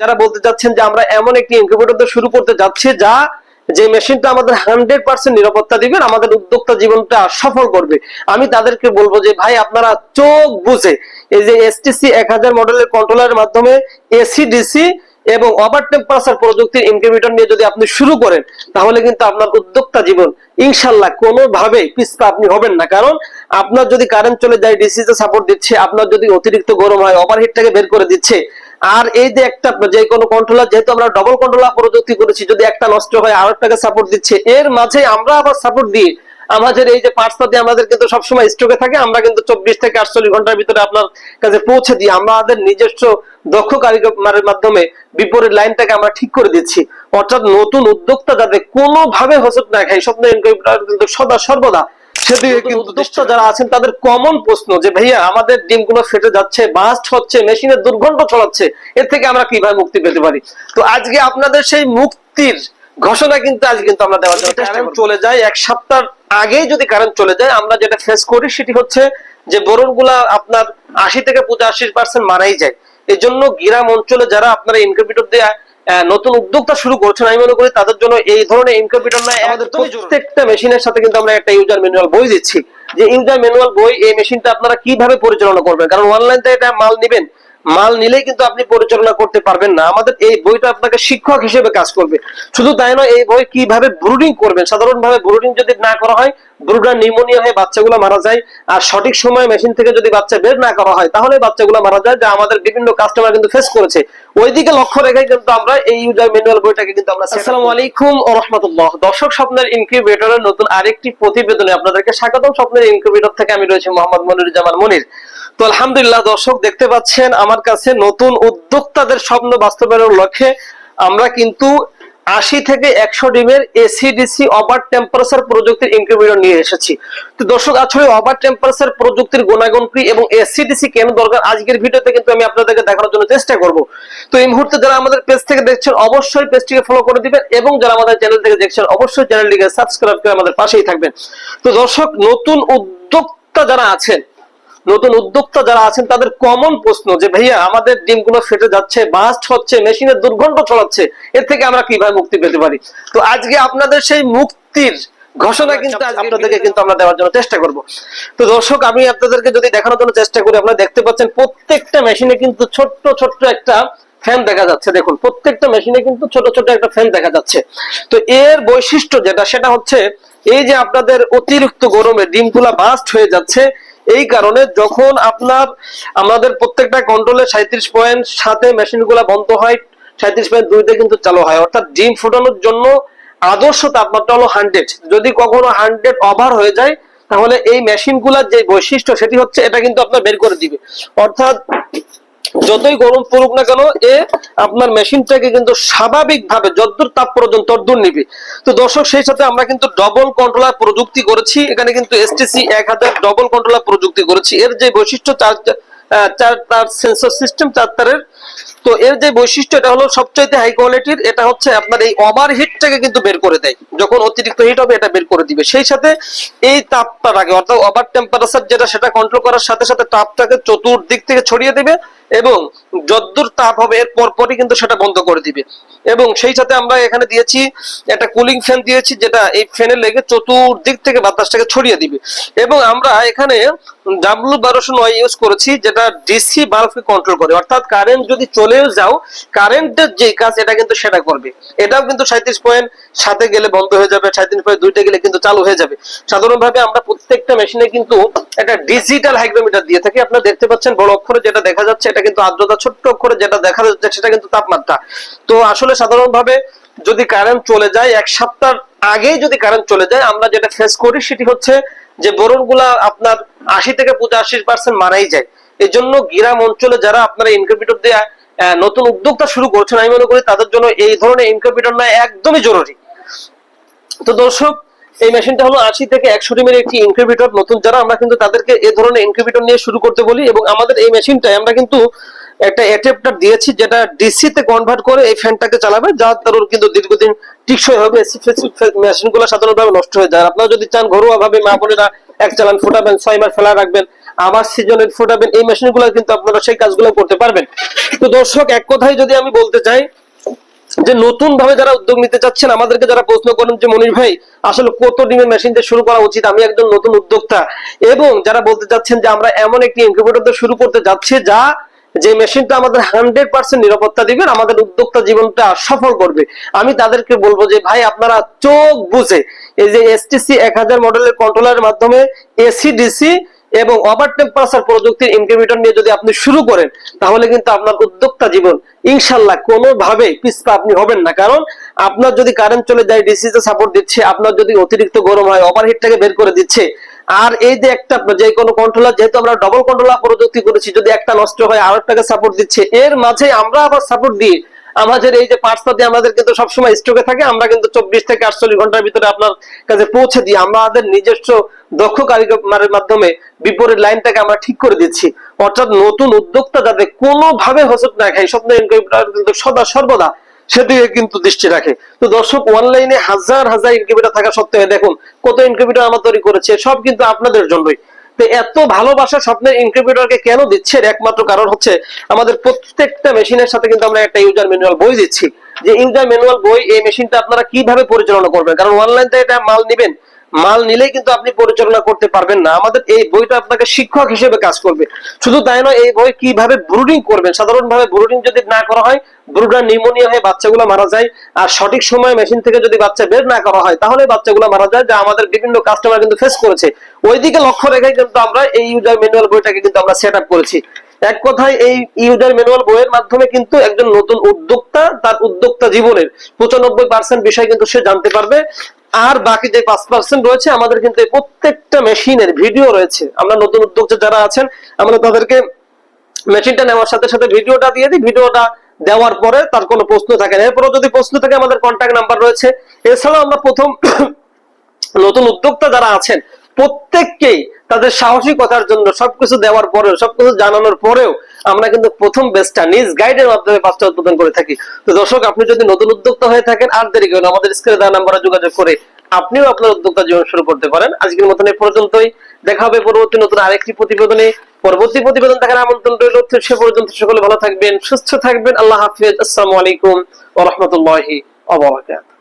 যারা বলতে চাচ্ছেন যে আমরা এমন একটি ইনকিউবেটর শুরু করতে যাচ্ছি যা যে মেশিনটা আমাদের হান্ড্রেড পার্সেন্ট নিরাপত্তা দিবেন আমাদের উদ্যোক্তা জীবনটা সফল করবে। আমি তাদেরকে বলব যে, ভাই, আপনারা চোখ বুঝে এই যে এসটিসি এক হাজার মডেলের কন্ট্রোলারের মাধ্যমে এসি ডিসি এবং ওভার টেম্পারেচার প্রযুক্তির ইনকিউবেটর নিয়ে যদি আপনি শুরু করেন, তাহলে কিন্তু আপনার উদ্যোক্তা জীবন ইনশাল্লাহ কোনোভাবেই পিছপা আপনি হবেন না। কারণ আপনার যদি কারেন্ট চলে যায় ডিসি তে সাপোর্ট দিচ্ছে, আপনার যদি অতিরিক্ত গরম হয় ওভারহিটটাকে বের করে দিচ্ছে আর এই যে একটা যে কোনো কন্ট্রোলার যেহেতু আমরা ডবল কন্ট্রোলার প্রযুক্তি করেছি, যদি একটা নষ্ট হয় আর একটাকে সাপোর্ট দিচ্ছে, এর মাঝে আমরা আবার সাপোর্ট দিই। আমাদের এই যে পার্টস পাতি আমাদের কিন্তু সবসময় স্টকে থাকে, আমরা কিন্তু চব্বিশ থেকে আটচল্লিশ ঘণ্টার ভিতরে আপনার কাছে পৌঁছে দিই। আমাদের নিজস্ব দক্ষ কারিগরের মাধ্যমে বিপরীত লাইনটাকে আমরা ঠিক করে দিচ্ছি। অর্থাৎ নতুন উদ্যোক্তা যাতে কোনোভাবে হোসট না খায় স্বপ্ন কিন্তু সদা সর্বদা সেদিকে কিন্তু উদ্যোক্তা যারা আছেন তাদের কমন প্রশ্ন যে ভাইয়া আমাদের ডিমগুলো ফেটে যাচ্ছে বাস্ট হচ্ছে মেশিনের দুর্গন্ধ ছড়াচ্ছে এর থেকে আমরা কীভাবে মুক্তি পেতে পারি? তো আজকে আপনাদের সেই মুক্তির ঘোষণা কিন্তু আজ কিন্তু আমরা দেওয়ার জন্য কারেন্ট চলে যায় এক সপ্তাহ আগেই যদি কারেন্ট চলে যায় আমরা যেটা ফেস করি সেটি হচ্ছে যে বোরনগুলা আপনার আশি থেকে পঁচাশি পার্সেন্ট মারাই যায়। এই জন্য গ্রাম অঞ্চলে যারা আপনারা ইনকিউবেটর দেয়া নতুন উদ্যোক্তা শুরু করছেন। আমি মনে করি তাদের জন্য এই ধরনের ইনকিউবেটর নয় আমাদের প্রত্যেকটা মেশিনের সাথে কিন্তু আমরা একটা ইউজার ম্যানুয়াল বই দিচ্ছি। যে ইউজার ম্যানুয়াল বই এই মেশিনটা আপনারা কীভাবে পরিচালনা করবেন? কারণ অনলাইন থেকে এটা মাল নেবেন। মাল নিলেই কিন্তু আপনি পরিচালনা করতে পারবেন না। আমাদের এই বইটা আপনাকে শিক্ষক হিসেবে কাজ করবে। শুধু তাই নয় এই বই কীভাবে ব্রুডিং করবেন? সাধারণভাবে ব্রুডিং যদি না করা হয় ব্রুডার নিউমোনিয়া হয়ে বাচ্চাগুলো মারা যায় আর সঠিক সময়ে মেশিন থেকে যদি বাচ্চা বের না করা হয় তাহলে বাচ্চাগুলো মারা যায় যা আমাদের বিভিন্ন কাস্টমার কিন্তু ফেস করেছে। ওইদিকে লক্ষ্য রেখে কিন্তু আমরা এই ইউজার ম্যানুয়াল বইটাকে কিন্তু আমরা আসসালামু আলাইকুম ওয়া রাহমাতুল্লাহ। দর্শক স্বপ্নের ইনকিউবেটরের নতুন আরেকটি প্রতিবেদনে আপনাদেরকে স্বাগতম। স্বপ্নের ইনকিউবেটর থেকে আমি রয়েছি মোহাম্মদ মনির জামান মনির। তো আলহামদুলিল্লাহ, দর্শক দেখতে পাচ্ছেন, আমার কাছে নতুন উদ্যোক্তাদের স্বপ্ন বাস্তবায়নের লক্ষ্যে আমরা কিন্তু আশি থেকে একশো ডিমের এসিডিসি ওভার টেম্পারেচার প্রযুক্তির ইনকিউবেটর নিয়ে এসেছি। তো দর্শক আসলে ওভার টেম্পারেচার প্রযুক্তির গুণাগুণ কি এবং এসিডিসি কেন দরকার? আজকের ভিডিওতে কিন্তু আমি আপনাদেরকে দেখানোর জন্য চেষ্টা করব। তো এই মুহূর্তে যারা আমাদের পেজ থেকে দেখছেন, অবশ্যই পেজটিকে ফলো করে দিবেন এবং যারা আমাদের চ্যানেল থেকে দেখছেন, অবশ্যই চ্যানেলটিকে সাবস্ক্রাইব করে আমাদের পাশেই থাকবেন। তো দর্শক, নতুন উদ্যোক্তা যারা আছেন নতুন উদ্যোক্তা যারা আছেন তাদের কমন প্রশ্ন যে ভাইয়া আমাদের ডিমগুলো ফেটে যাচ্ছে বাস্ট হচ্ছে মেশিনের দুর্গন্ধ ছড়াচ্ছে এর থেকে আমরা কীভাবে মুক্তি পেতে পারি? তো আজকে আপনাদের সেই মুক্তির ঘোষণা কিন্তু আপনাদেরকে কিন্তু আমরা দেওয়ার জন্য চেষ্টা করব। তো দর্শক আমি আপনাদেরকে যদি দেখানোর জন্য চেষ্টা করি আপনারা দেখতে পাচ্ছেন প্রত্যেকটা মেশিনে কিন্তু ছোট্ট ছোট্ট একটা ফ্যান দেখা যাচ্ছে। দেখুন প্রত্যেকটা মেশিনে কিন্তু ছোট ছোট একটা ফ্যান দেখা যাচ্ছে। তো এর বৈশিষ্ট্য যেটা সেটা হচ্ছে এই যে আপনাদের অতিরিক্ত গরমে ডিমগুলা বাস্ট হয়ে যাচ্ছে এই কারণে যখন আপনার, আমাদের প্রত্যেকটা কন্ট্রোলে সাঁত্রিশ পয়েন্ট সাথে মেশিনগুলো বন্ধ হয় সাঁত্রিশ পয়েন্ট দুইতে কিন্তু চালু হয়। অর্থাৎ ডিম ফুটানোর জন্য আদর্শ তাপমাত্রা হলো হান্ড্রেড যদি কখনো হান্ড্রেড ওভার হয়ে যায়, তাহলে এই মেশিনগুলার যে বৈশিষ্ট্য সেটি হচ্ছে এটা কিন্তু আপনার বের করে দিবে। অর্থাৎ যতই গরম পড়ুক না কেন, এ আপনার মেশিনটাকে কিন্তু স্বাভাবিকভাবে যদ্দূর তাপ পর্যন্ত তদ্দূর নিবে। তো দর্শক, সেই সাথে আমরা কিন্তু ডবল কন্ট্রোলার প্রযুক্তি করেছি। এখানে কিন্তু এসটিসি এক হাজার ডবল কন্ট্রোলার প্রযুক্তি করেছি। এর যে বৈশিষ্ট্য, চার চার তার সেন্সর সিস্টেম চার তারের তো এর যে বৈশিষ্ট্য, এটা হলো সবচাইতে হাই কোয়ালিটির এটা হচ্ছে আপনার এই ওভার হিটটাকে কিন্তু বের করে দেয়। যখন অতিরিক্ত হিট হবে, এটা বের করে দিবে। সেই সাথে এই তাপটা আগে, অর্থাৎ ওভার টেম্পারেচার যেটা, সেটা কন্ট্রোল করার সাথে সাথে তাপটাকে চতুর্দিক থেকে ছড়িয়ে দেবে এবং যদ্দূর তাপ হবে, এর পরপরই কিন্তু সেটা বন্ধ করে দিবে। এবং সেই সাথে আমরা এখানে দিয়েছি, একটা কুলিং ফ্যান দিয়েছি, যেটা এই ফ্যানে লেগে চতুর্দিক থেকে বাতাসটাকে ছড়িয়ে দিবে। এবং আমরা এখানে ডাব্লু বারোশো নয় ইউজ করেছি, যেটা ডিসি বাল্বকে কন্ট্রোল করে। অর্থাৎ কারেন্ট যদি চলেও যাও কারেন্টের যে কাজ, এটা কিন্তু সেটা করবে। এটাও কিন্তু সাঁত্রিশ পয়েন্ট সাথে গেলে বন্ধ হয়ে যাবে সাঁত্রিশ পয়েন্ট দুইটা গেলে কিন্তু চালু হয়ে যাবে। সাধারণভাবে আমরা প্রত্যেকটা মেশিনে কিন্তু একটা ডিজিটাল হাইগ্রোমিটার দিয়ে থাকি। আপনারা দেখতে পাচ্ছেন বড় অক্ষরে যেটা দেখা যাচ্ছে, এটা কিন্তু আর্দ্রতা ছোট্ট অক্ষরে যেটা দেখা যাচ্ছে সেটা কিন্তু তাপমাত্রা। তো আসলে সাধারণভাবে যদি কারেন্ট চলে যায়, এক সপ্তাহ আগেই যদি কারেন্ট চলে যায়, আমরা যেটা ফেস করি সেটি হচ্ছে যে বোরনগুলা আপনার আশি থেকে পঁচাশি পার্সেন্ট মারাই যায়। এই জন্য গ্রাম অঞ্চলে যারা আপনারা ইনকিউবেটর দেয়া নতুন উদ্যোক্তা শুরু করছেন, আমি মনে করি তাদের জন্য এই ধরনের ইনকিউবেটর না একদমই জরুরি। তো দর্শক, এই মেশিনটা হলো আশি থেকে একশো ডিমের একটি ইনকিউবেটর নতুন যারা, আমরা কিন্তু তাদেরকে এই ধরনের ইনকিউবেটর নিয়ে শুরু করতে বলি এবং আমাদের এই মেশিনটাই আমরা কিন্তু একটা অ্যাডাপ্টার দিয়েছি যেটা ডিসি তে কনভার্ট করে এই ফ্যানটাকে চালাবে, যা তার কিন্তু দীর্ঘদিন টিকসই হবে এসি মেশিনগুলো সাধারণভাবে নষ্ট হয়ে যায়। আপনারা যদি চান ঘরোয়া ভাবে মা বোনেরা এক চালান ফোটাবেন, ছয় মাস ফেলা রাখবেন, আবার সিজনের ফোটাবেন, এই মেশিনগুলো কিন্তু আপনারা সেই কাজগুলো করতে পারবেন। তো দর্শক, এক কথায় যদি আমি বলতে চাই যে নতুন ভাবে যারা উদ্যোগ নিতে চাচ্ছেন, আমাদেরকে যারা প্রশ্ন করেন যে মনির ভাই, আসলে কত ডিমের মেশিন দিয়ে শুরু করা উচিত? আমি একজন নতুন উদ্যোক্তা। এবং যারা বলতে চাচ্ছেন যে, আমরা এমন একটি ইনকিউবেটর দিয়ে শুরু করতে যাচ্ছি যা যে মেশিনটা আমাদের হান্ড্রেড পার্সেন্ট নিরাপত্তা দিবেন আমাদের উদ্যোক্তা জীবনটা সফল করবে। আমি তাদেরকে বলব যে, ভাই, আপনারা চোখ বুঝে এই যে এসটিসি এক হাজার মডেলের কন্ট্রোলারের মাধ্যমে এসি ডিসি এবং ওভার টেম্পারেচার প্রযুক্তির ইনকিউবেটর নিয়ে যদি আপনি শুরু করেন, তাহলে কিন্তু আপনার উদ্যোক্তা জীবন ইনশাল্লাহ কোনোভাবে পিছপা আপনি হবেন না। কারণ আপনার যদি কারেন্ট চলে যায় ডিসি তে সাপোর্ট দিচ্ছে, আপনার যদি অতিরিক্ত গরম হয় ওভারহিটটাকে বের করে দিচ্ছে আর এই যে একটা যে কোনো কন্ট্রোলার যেহেতু আমরা ডবল কন্ট্রোলার প্রযুক্তি করেছি, যদি একটা নষ্ট হয়, আর একটাকে সাপোর্ট দিচ্ছে, এর মাঝে আমরা আবার সাপোর্ট দিই। আমাদের এই যে পার্টসটা আমাদের কিন্তু সবসময় স্টকে থাকে, আমরা কিন্তু চব্বিশ থেকে আটচল্লিশ ঘণ্টার ভিতরে আপনার কাছে পৌঁছে দিই। আমরা আমাদের নিজস্ব দক্ষ কারিগরের মাধ্যমে বিপরীত লাইনটাকে আমরা ঠিক করে দিচ্ছি। অর্থাৎ নতুন উদ্যোক্তা যাতে কোনোভাবে হোসট না খায় স্বপ্ন ইনকিউবেটর কিন্তু সদা সর্বদা সেদিকে কিন্তু দৃষ্টি রাখে। তো দর্শক অনলাইনে হাজার হাজার ইনকিউবেটার থাকা সত্ত্বেও দেখুন, কত ইনকিউবেটার আমার তৈরি করেছে, সব কিন্তু আপনাদের জন্যই। তো এত ভালোবাসা স্বপ্নের ইনকিউবেটরকে কেন দিচ্ছে একমাত্র কারণ হচ্ছে আমাদের প্রত্যেকটা মেশিনের সাথে কিন্তু আমরা একটা ইউজার ম্যানুয়াল বই দিচ্ছি। যে ইউজার ম্যানুয়াল বই, এই মেশিনটা আপনারা কীভাবে পরিচালনা করবেন? কারণ অনলাইন থেকে এটা মাল নেবেন মাল নিলেই কিন্তু আপনি পরিচালনা করতে পারবেন না। আমাদের এই বইটা আপনাকে শিক্ষক হিসেবে কাজ করবে। শুধু তাই নয়, এই বই কীভাবে ব্রুডিং করবেন? সাধারণভাবে ব্রুডিং যদি না করা হয় ব্রুডার নিউমোনিয়া হয়ে বাচ্চাগুলো মারা যায়, আর সঠিক সময়ে মেশিন থেকে যদি বাচ্চা বের না করা হয়, তাহলে বাচ্চাগুলো মারা যায়, যা আমাদের বিভিন্ন কাস্টমার কিন্তু ফেস করেছে। ওইদিকে লক্ষ্য রেখে কিন্তু আমরা এই ইউজার ম্যানুয়াল বইটাকে কিন্তু আমরা সেট আপ করেছি। এক কথায় এই ইউজার ম্যানুয়াল বইয়ের মাধ্যমে কিন্তু একজন নতুন উদ্যোক্তা তার উদ্যোক্তা জীবনের পঁচানব্বই পার্সেন্ট বিষয় কিন্তু সে জানতে পারবে। আর বাকি যে পাঁচ পার্সেন্ট রয়েছে, আমাদের কিন্তু প্রত্যেকটা মেশিনের ভিডিও রয়েছে। আমরা নতুন উদ্যোক্তা যারা আছেন, আমরা তাদেরকে মেশিনটা নেওয়ার সাথে সাথে ভিডিওটা দিয়ে দিই। ভিডিওটা দেওয়ার পরে তার কোনো প্রশ্ন থাকে না। এরপরে যদি প্রশ্ন থাকে, আমাদের কন্ট্যাক্ট নাম্বার রয়েছে। এছাড়াও আমরা প্রথম নতুন উদ্যোক্তা যারা আছেন, প্রত্যেককেই তাদের সাহসিকতার জন্য সবকিছু দেওয়ার পরেও, সবকিছু জানানোর পরেও আমরা কিন্তু প্রথম বেস্টটা নিজ গাইডের মাধ্যমে পাঁচটা উদ্বোধন করে থাকি। তো দর্শক, আপনি যদি নতুন উদ্যোক্তা হয়ে থাকেন, আর দেরি করেন আমাদের স্ক্রিনে দেওয়া নাম্বারে যোগাযোগ করে আপনিও আপনার উদ্যোক্তা জীবন শুরু করতে পারেন। আজকের মতন এই পর্যন্তই। দেখা হবে পরবর্তী নতুন আরেকটি প্রতিবেদনে। পরবর্তী প্রতিবেদন দেখার আমন্ত্রণ রইল। সে পর্যন্ত সকলে ভালো থাকবেন, সুস্থ থাকবেন। আল্লাহ হাফিজ। আসসালামু আলাইকুম ওয়া রাহমাতুল্লাহি ওয়া বারাকাতুহু।